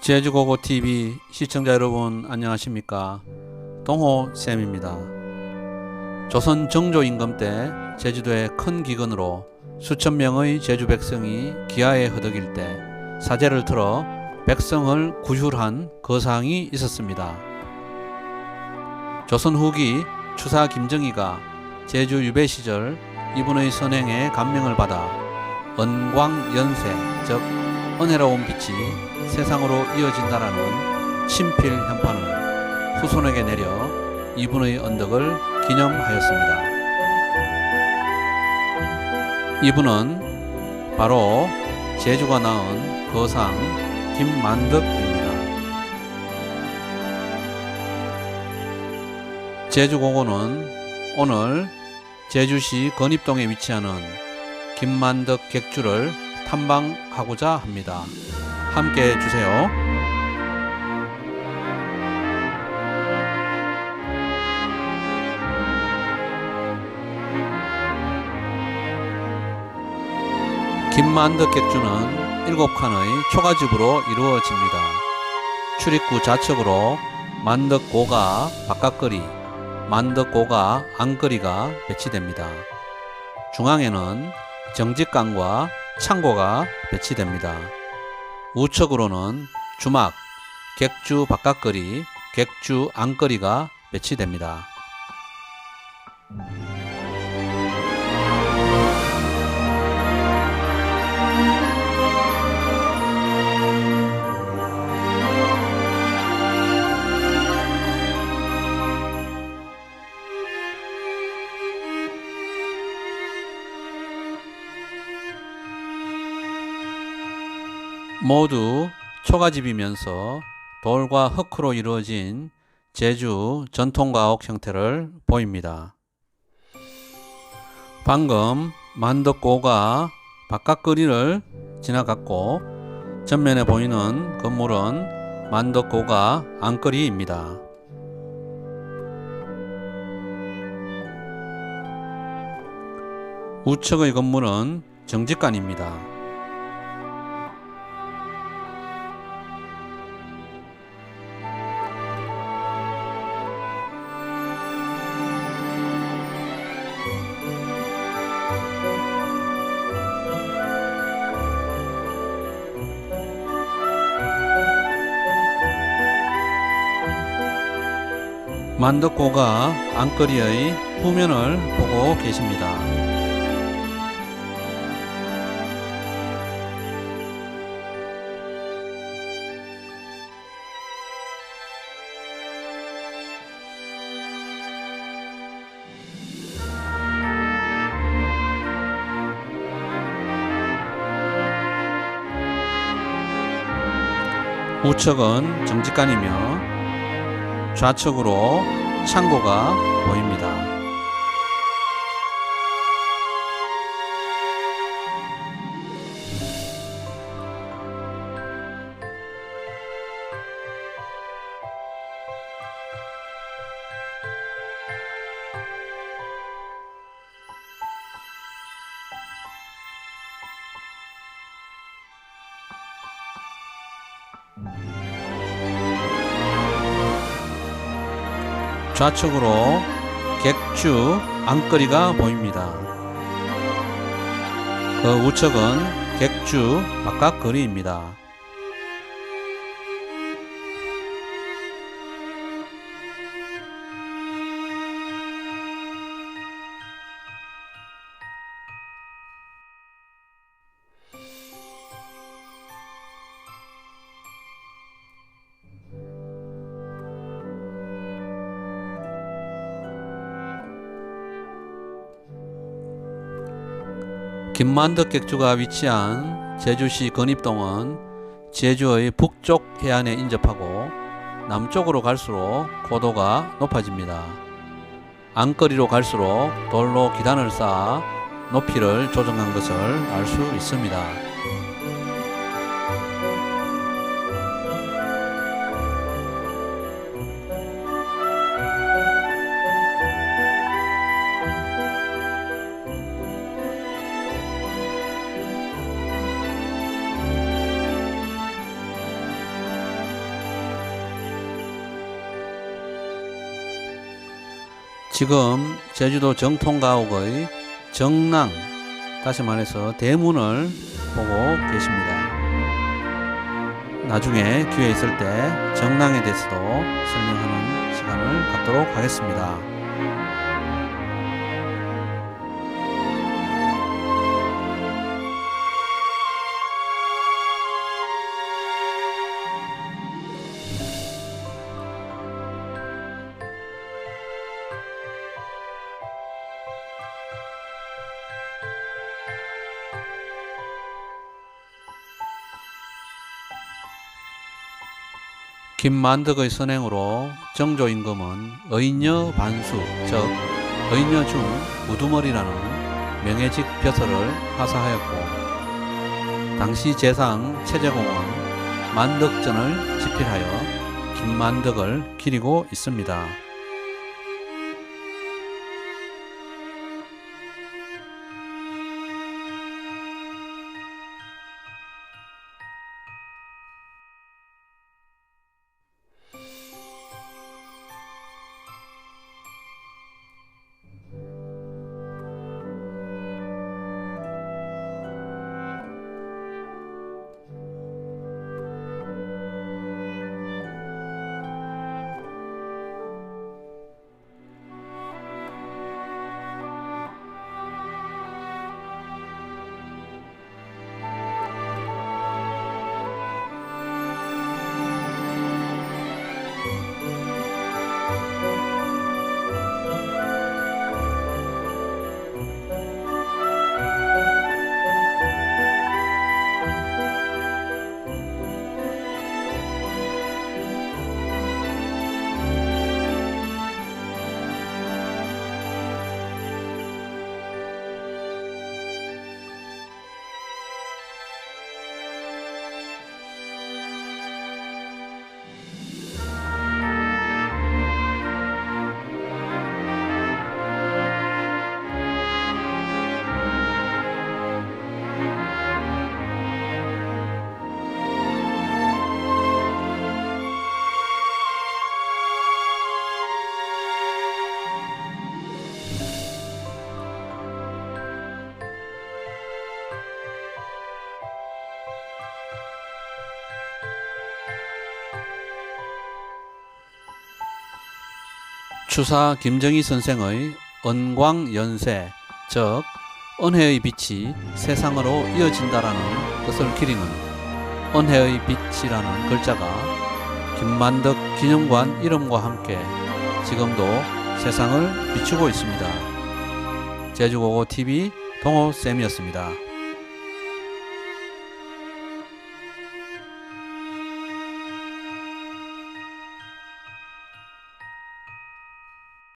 제주고고TV 시청자 여러분 안녕하십니까? 동호 쌤입니다. 조선 정조 임금 때 제주도의 큰 기근으로 수천 명의 제주 백성이 기아에 허덕일 때 사제를 틀어 백성을 구휼한 거상이 있었습니다. 조선 후기 추사 김정희가 제주 유배 시절 이분의 선행에 감명을 받아 은광연세 즉 은혜로운 빛이 세상으로 이어진다라는 친필 현판을 후손에게 내려 이분의 언덕을 기념하였습니다. 이분은 바로 제주가 낳은 거상 김만덕입니다. 제주고고는 오늘 제주시 건입동에 위치하는 김만덕 객주를 탐방하고자 합니다. 함께 해주세요. 김만덕 객주는 일곱 칸의 초가집으로 이루어집니다. 출입구 좌측으로 만덕고가 바깥거리, 만덕고가 안거리가 배치됩니다. 중앙에는 정직강과 창고가 배치됩니다. 우측으로는 주막, 객주 바깥거리, 객주 안거리가 배치됩니다. 모두 초가집이면서 돌과 흙으로 이루어진 제주 전통가옥 형태를 보입니다. 방금 만덕고가 바깥거리를 지나갔고 전면에 보이는 건물은 만덕고가 안거리입니다. 우측의 건물은 정직관입니다. 만덕고가 안거리의 후면을 보고 계십니다. 우측은 정직관이며 좌측으로 창고가 보입니다. 좌측으로 객주 안거리가 보입니다. 그 우측은 객주 바깥거리입니다. 김만덕 객주가 위치한 제주시 건입동은 제주의 북쪽 해안에 인접하고 남쪽으로 갈수록 고도가 높아집니다. 안거리로 갈수록 돌로 기단을 쌓아 높이를 조정한 것을 알 수 있습니다. 지금 제주도 정통가옥의 정랑, 다시 말해서 대문을 보고 계십니다. 나중에 기회 있을 때 정랑에 대해서도 설명하는 시간을 갖도록 하겠습니다. 김만덕의 선행으로 정조 임금은 의녀 반수, 즉 의녀 중 우두머리라는 명예직 벼슬을 하사하였고 당시 재상 최재공은 만덕전을 집필하여 김만덕을 기리고 있습니다. 추사 김정희 선생의 언광연세, 즉 은혜의 빛이 세상으로 이어진다라는 뜻을 기리는 은혜의 빛이라는 글자가 김만덕 기념관 이름과 함께 지금도 세상을 비추고 있습니다. 제주고고 TV 동호쌤이었습니다.